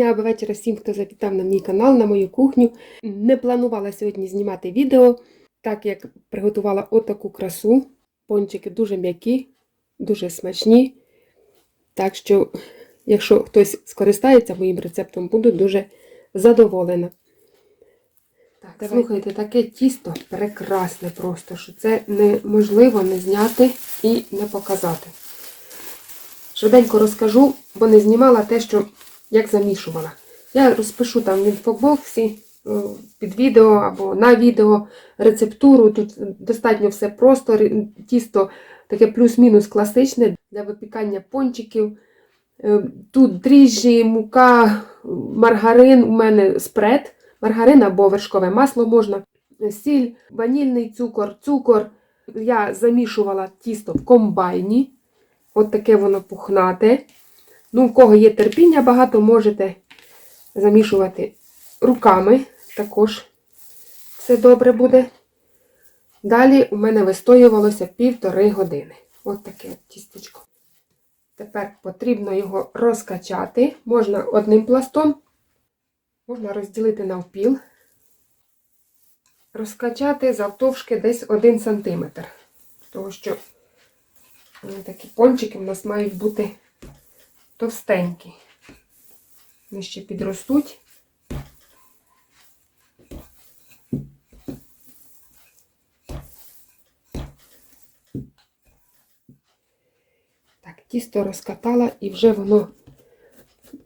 дня або вечора всім, хто завітав на мій канал, на мою кухню. Не планувала сьогодні знімати відео, так як приготувала отаку красу. Пончики дуже м'які, дуже смачні. Так що, якщо хтось скористається моїм рецептом, буду дуже задоволена. Так, Давайте. слухайте, таке тісто прекрасне просто, що це неможливо не зняти і не показати. Швиденько розкажу, бо не знімала те, що як замішувала. Я розпишу там в інфобоксі під відео або на відео рецептуру. Тут достатньо все просто. Тісто таке плюс-мінус класичне для випікання пончиків. Е, Тут дріжджі, мука, маргарин, у мене спред, маргарин або вершкове масло можна, сіль, ванільний цукор, цукор. Я замішувала тісто в комбайні. От таке воно пухнате. Ну, у кого є терпіння, багато можете замішувати руками. Також все добре буде. Далі у мене вистоювалося півтори години. От таке тістечко. Тепер потрібно його розкачати. Можна одним пластом, можна розділити навпіл. Розкачати завтовшки десь 1 см. Тому що такі пончики в нас мають бути товстенькі. Вони ще підростуть. Тісто розкатала і вже воно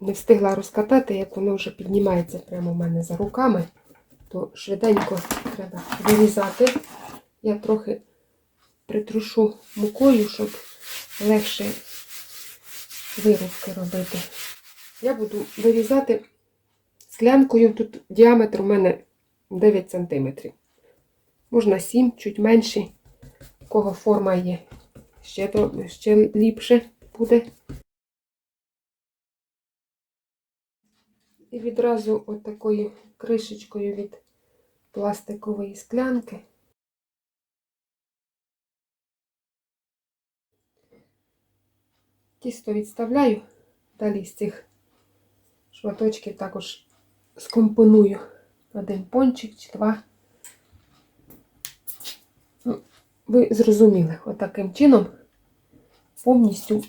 не встигла розкатати, як воно вже піднімається прямо в мене за руками, то швиденько треба вирізати. Я трохи притрушу мукою, щоб легше вирубки робити. Я буду вирізати склянкою. Тут діаметр у мене 9 см. Можна 7, чуть менший, у кого форма є. Ще, то, ще ліпше буде. І відразу отакою кришечкою від пластикової склянки. Тісто відставляю, далі з цих шматочків також скомпоную один пончик чи два. Ну, Ви зрозуміли, отаким чином повністю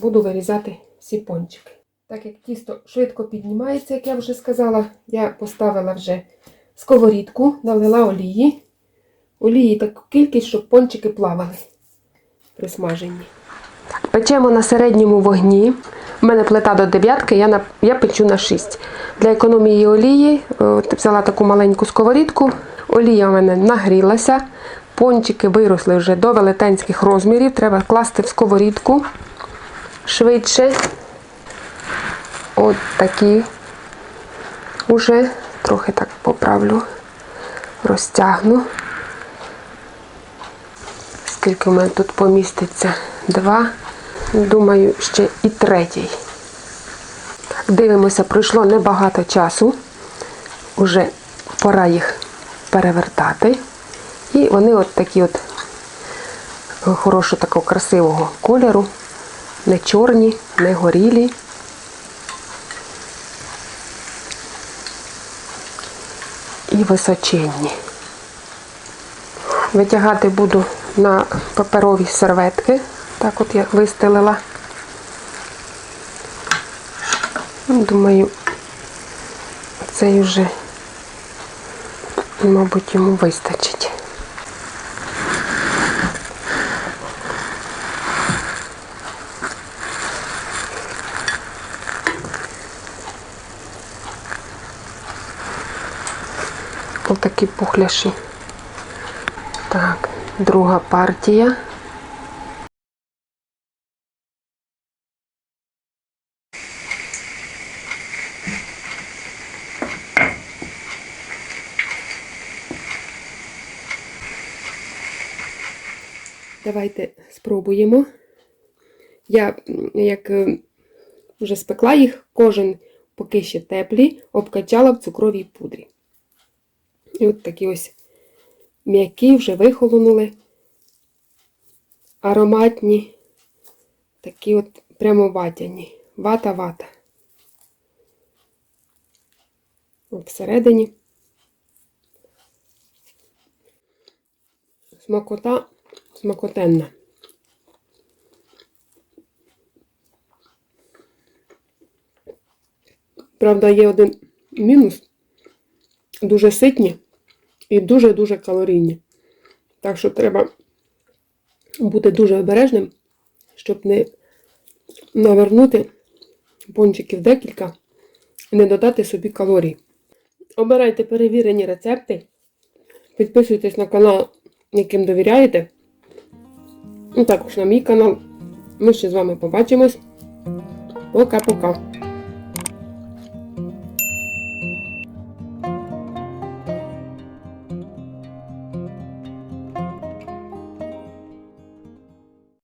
буду вирізати всі пончики. Так як тісто швидко піднімається, як я вже сказала, я поставила вже сковорідку, налила олії. Олії таку кількість, щоб пончики плавали при смаженні. Печемо на середньому вогні. У мене плита до дев'ятки, я, на, я печу на 6. Для економії олії от, взяла таку маленьку сковорідку. Олія у мене нагрілася. Пончики виросли вже до велетенських розмірів. Треба класти в сковорідку швидше. От такі. Уже трохи так поправлю, розтягну. Скільки у мене тут поміститься? Два. Думаю, ще і третій. Дивимося, пройшло небагато часу. Уже пора їх перевертати. І вони от такі от хорошого такого красивого кольору. Не чорні, не горілі. І височенні. Витягати буду на паперові серветки. Так от я вистелила. Ну, Думаю, цей вже, мабуть, йому вистачить. Отакі пухляші. Так, друга партія. Давайте спробуємо. Я, як е, вже спекла їх, кожен поки ще теплі, обкачала в цукровій пудрі. І от такі ось м'які вже вихолонули, ароматні, такі от прямо ватяні. Вата-вата. всередині. Смакота смакотенна. Правда, є один мінус. Дуже ситні і дуже-дуже калорійні. Так що треба бути дуже обережним, щоб не навернути пончиків декілька і не додати собі калорій. Обирайте перевірені рецепти, підписуйтесь на канал, яким довіряєте. І також на мій канал. Ми ще з вами побачимось. Пока-пока.